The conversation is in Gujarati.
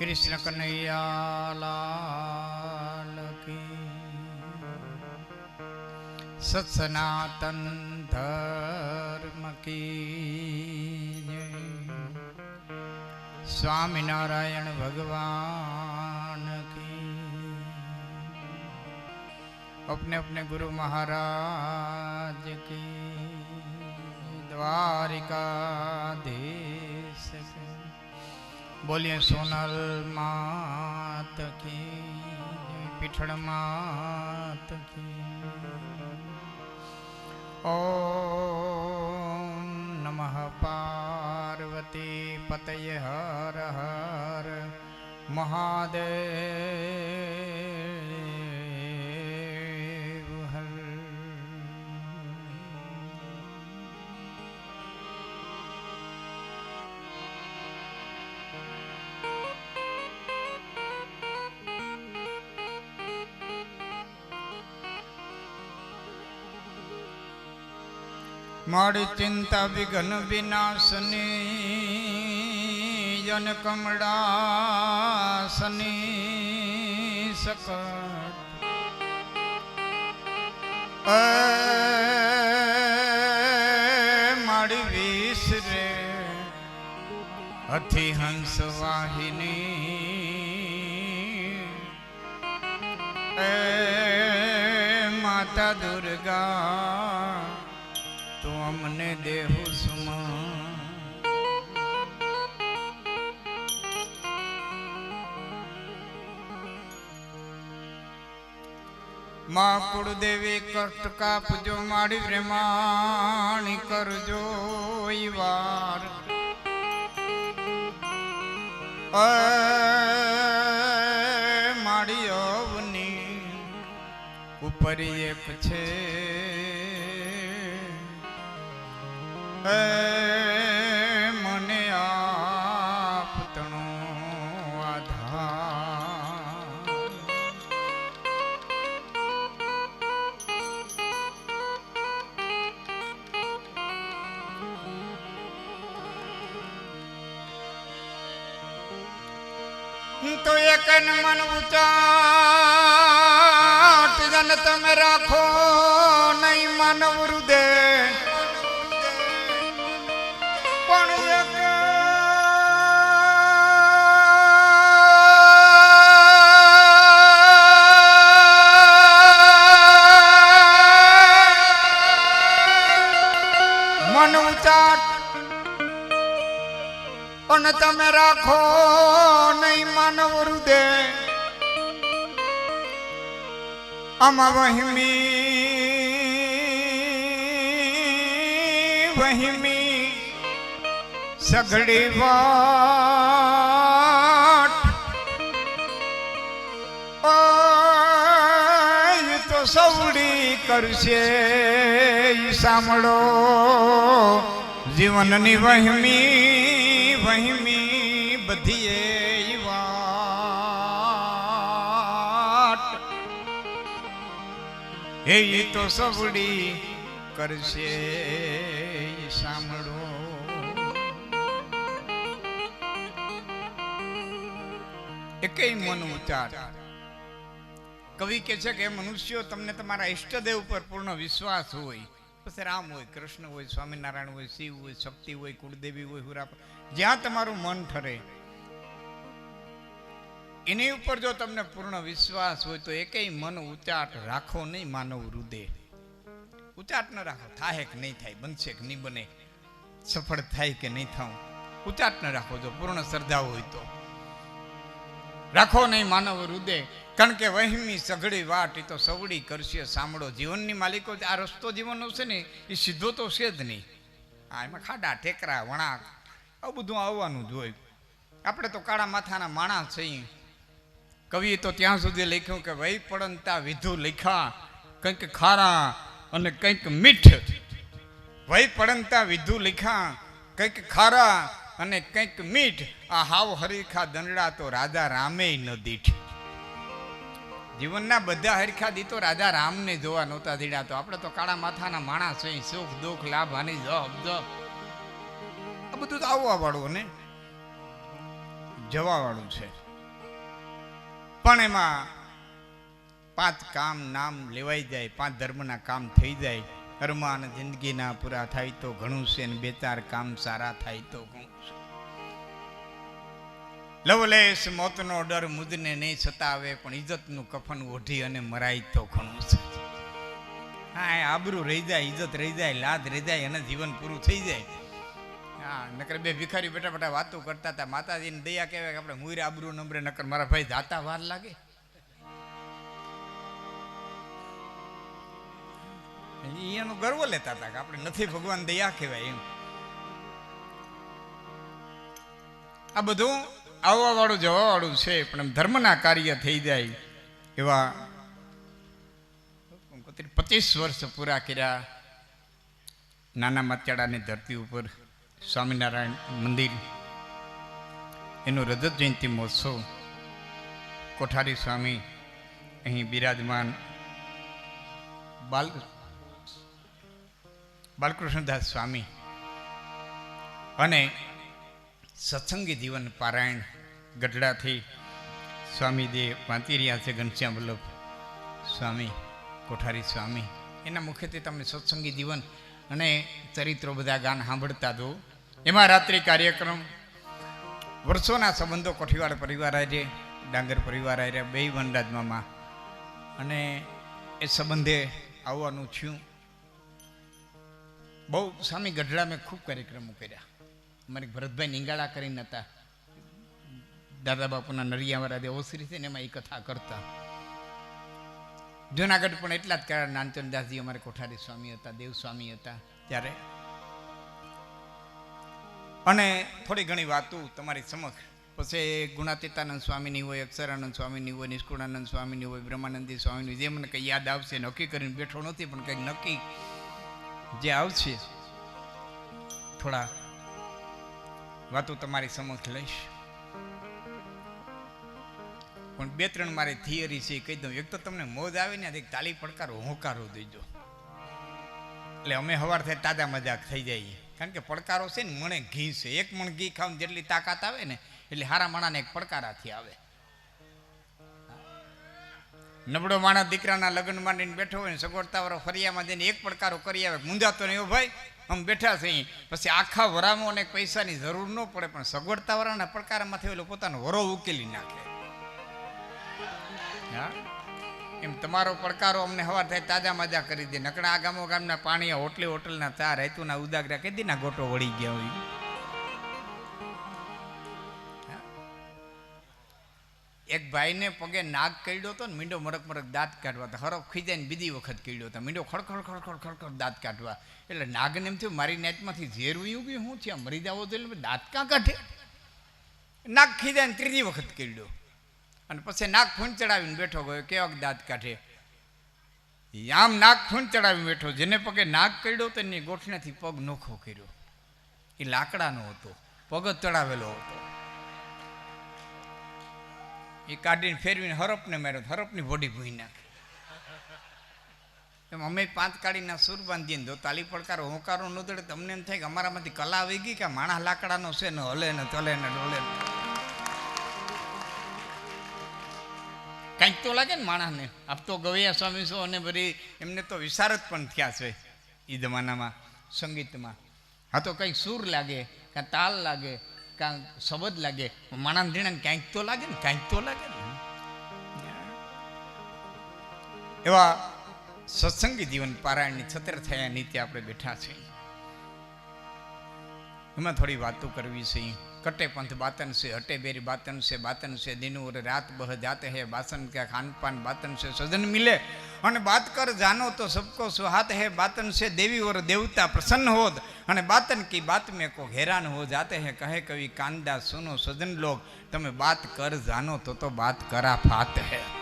કૃષ્ણ કનૈયા લાલ કી. સત્સનાતન ધર્મ કી સ્વામિનારાયણ ભગવાન કી. અપને અપને ગુરુ મહારાજ કી. દ્વારિકાધીશ કી. બોલીએ સોનલ માત કી પીઠળ માત કી ઓમ નમઃ પાર્વતી પતય હર હર મહાદેવ મારી ચિંતા વિઘ્ન વિનાશની, જન કમળાસની સકટ મારી વીસ રે હથી હંસ વાહિની માતા દુર્ગા તું અમને દેહુ સુમા. માં કુળદેવી કષ્ટ કાપજો માડી પ્રેમાણી કરજો વાર. માડી અવની ઉપર એક છે. મને આપ તણો આધાર. તો એક મન ઉચાટ જન તમે રાખો નહીં માનવ હૃદય પણ તમે રાખો નહીં માનવ હૃદય. આમાં વહીમી, વહિમી, સઘળી વાટ. તો સવડી કરશે સાંભળો જીવનની વહિમી. વહિમી બધી એ વાટ ઈ તો સવડી કરશે સાંભળો. એકેય મન ઉચાર કવિ કે છે કે મનુષ્યો, તમને તમારા ઈષ્ટદેવ પર પૂર્ણ વિશ્વાસ હોય. પછી રામ હોય, કૃષ્ણ હોય, સ્વામિનારાયણ હોય, શિવ હોય, શક્તિ હોય, કુળદેવી હોય, હુરા જ્યાં તમારું મન ઠરે એની ઉપર જો તમને પૂર્ણ વિશ્વાસ હોય તો એકેય મન ઉચાટ રાખો નહીં, માનવ હૃદય ઉચાટ ન રાખો થાય કે નહીં થાય, બનશે કે નહીં બને, સફળ થાય કે નહીં થાઉં. ઉચાટ ન રાખો, જો પૂર્ણ શ્રદ્ધા હોય તો. રાખો નહીં, માનવ હૃદય કારણ કે વહિમી સઘળી વાટ એ તો સવડી કરશે, સાંભળો. જીવનની માલિકો આ રસ્તો જીવનનો છે ને એ સીધો તો છે જ નહીં. હા એમાં ખાડા, ઠેકરા, વણાક, આવું બધું આવવાનું જ હોય. આપણે તો કાળા માથાના માણસ છીએ. કવિએ તો ત્યાં સુધી લખ્યું કે વહી પડંતા વિધુ લખ્યા કંઈક ખારા અને કંઈક મીઠ. વહી પડંતા વિધુ લખ્યા કંઈક ખારા અને કંઈક મીઠ. આ હાવ હરીખા દંડડા તો રાજા રામે ન દીઠ. જીવનના બધા હરખા દીતો રાજા રામને જોવા નહોતા દીડા તો આપણે તો કાળા માથાના માણસ અહીં સુખ, દુઃખ, લાભ, હાનિ જપ જપ આ બધું તો આવવા વાળું ને? જવા વાળું છે. પણ એમાં પાંચ કામ નામ લેવાઈ જાય, પાંચ ધર્મના કામ થઈ જાય. અરમાન જિંદગીના પૂરા થાય તો ઘણું છે ને બે ચાર કામ સારા થાય તો ઘણું છે. લવલેશ મોતનો ડર મુદને નહીં સતાવે, પણ ઇજ્જતનું કફન ઓઢી અને મરાય તો ઘણું છે. હા આબરૂ રહી જાય ઇજ્જત રહી જાય લાદ રહી જાય અને જીવન પૂરું થઈ જાય. હા, નકર બે ભિખારી બેઠા બેઠા વાતો કરતા હતા. માતાજીની દયા કહેવાય કે આપણે મુઈર આબરૂ નંબરે, નકર મારા ભાઈ જાતા વાર લાગે. એનો ગર્વ લેતા હતા કે આપણે નથી ભગવાન દયા કહેવાય એમ. આ બધું આવવા વાળું જવા વાળું છે, પણ એમ ધર્મના કાર્ય થઈ જાય એવા પચીસ વર્ષ પૂરા કર્યા. નાના માત્યાડાની ધરતી ઉપર સ્વામિનારાયણ મંદિર. એનો રજત જયંતિ મહોત્સવ. કોઠારી સ્વામી અહીં બિરાજમાન બાલ બાલકૃષ્ણદાસ સ્વામી અને સત્સંગી જીવન પારાયણ ગઢડાથી સ્વામી જે વાંચી રહ્યા છે ઘનશ્યામ વલ્લભ સ્વામી, કોઠારી સ્વામી. એના મુખ્યત્વે તમે સત્સંગી જીવન અને ચરિત્રો બધા ગાન સાંભળતા દો એમાં રાત્રિ કાર્યક્રમ, વર્ષોના સંબંધો કોઠીવાડ પરિવાર આજે ડાંગર પરિવાર આરે બે વનરાજમાં અને એ સંબંધે આવવાનું થયું. બહુ સ્વામી ગઢડા મેં ખૂબ કાર્યક્રમો કર્યા. અમારી ભરતભાઈ નિંગાળા કરીને હતા. દાદા બાપુના નરિયાવાળા જે ઓસરી છે ને એમાં એ કથા કરતા. જુનાગઢ પણ એટલા જ કર્યા નાનચંદાસજી અમારે કોઠારી સ્વામી હતા દેવ સ્વામી હતા. ત્યારે અને થોડી ઘણી વાતો તમારી સમક્ષ. પછી ગુણાતીતાનંદ સ્વામીની હોય, અક્ષરાનંદ સ્વામીની હોય, નિષ્કુળાનંદ સ્વામીની હોય, બ્રહ્માનંદી સ્વામીની જે મને કંઈ યાદ આવશે, નક્કી કરીને બેઠો નથી, પણ કંઈક નક્કી જે આવશે, થોડા વાતો તમારી સમક્ષ લઈશ. પણ બે ત્રણ મારી થિયરી છે કહી દઉં. એક તો તમને મોજ આવે ને, એક તાલી પડકારો હોંકારો દેજો એટલે અમે સવાર થાય તાજા મજાક થઈ જઈએ. કારણ કે પડકારો છે ને મણે ઘી છે. એક મણ ઘી ખાવ જેટલી તાકાત આવે ને, એટલે હારા માણાને એક પડકારાથી આવે. નબળો માણસ દીકરાના લગ્ન માંડીને બેઠો હોય ને, સગવડતા વાળો ફરિયામાં જઈને એક પડકારો કરી આવે. મુંજાતો નહીં ભાઈ, આમ બેઠા છે. પછી આખા વરામાં અને પૈસાની જરૂર ન પડે, પણ સગવડતા વાળાના પડકારામાંથી ઓલો પોતાનો વરો ઉકેલી નાખે. હા? એમ તમારો પડકારો અમને હવાર થાય તાજા મજા કરી દે. નકડા ગામો ગામના પાણી હોટલે હોટલના ચા રહેતુંના ઉદાગરા કે દીના ગોટો વળી ગયા હોય. એક ભાઈને પગે નાગ કરડ્યો હતો ને મીંડો મરક મરક દાંત કાઢવા તો હરફ ખીજાઈને બીજી વખત કરડ્યો હતો. મીંડો ખડખડ ખડખડ ખડખડ દાંત કાઢવા. એટલે નાગને એમ થયું, મારી નેટમાંથી ઝેર ઉયું ગયું હું છે મરી જાવો તો એટલે દાંત કાં કાઢે? નાગ ખીજાઈને ત્રીજી વખત કરડ્યો અને પછી નાક ફૂન ચડાવીને બેઠો ગયો કેવાક દાંત કાઢે. આમ નાક ફૂન ચડાવીને બેઠો, જેને પગે નાક કર્યો તો એની ગોઠણેથી પગ નોખો કર્યો. એ લાકડાનો હતો, પગ ચડાવેલો હતો. એ કાઢીને ફેરવીને હરપને માર્યો, હરપની બોડી ભૂઈ નાખી. એમ અમે પાંચ કાળીના સુર બાંધીને જો તાલી પડકારો, હોંકારો નોંધડે તમને એમ થાય કે અમારામાંથી કલા આવી ગઈ કે માણસ લાકડાનો છે ને હલે ને ચલે ને ડોલે ને. કંઈક તો લાગે ને માણસને. આપ તો ગવૈયા સ્વામી છો અને બધી એમને તો વિશારદ પણ થયા છે એ જમાનામાં, સંગીતમાં. હા તો કંઈક સૂર લાગે કાં તાલ લાગે કાં શબ્દ લાગે માણસ ધીણે ક્યાંક તો લાગે ને કાંઈક તો લાગે ને. એવા સત્સંગી જીવન પારાયણની છત્ર થયા નીતિ આપણે બેઠા છે એમાં થોડી વાતો કરવી છે. कटे पंथ बातन से हटे बेरी बातन से बातन से दिन और रात बह जाते हैं बासन का खान पान बातन से सजन मिले और बात कर जानो तो सबको सुहात है बातन से देवी और देवता प्रसन्न हो અને બાતન की बात में को हैरान हो जाते हैं कहे कवि कांदा सुनो सजन लोग તમે बात कर जानो तो तो बात करा फात है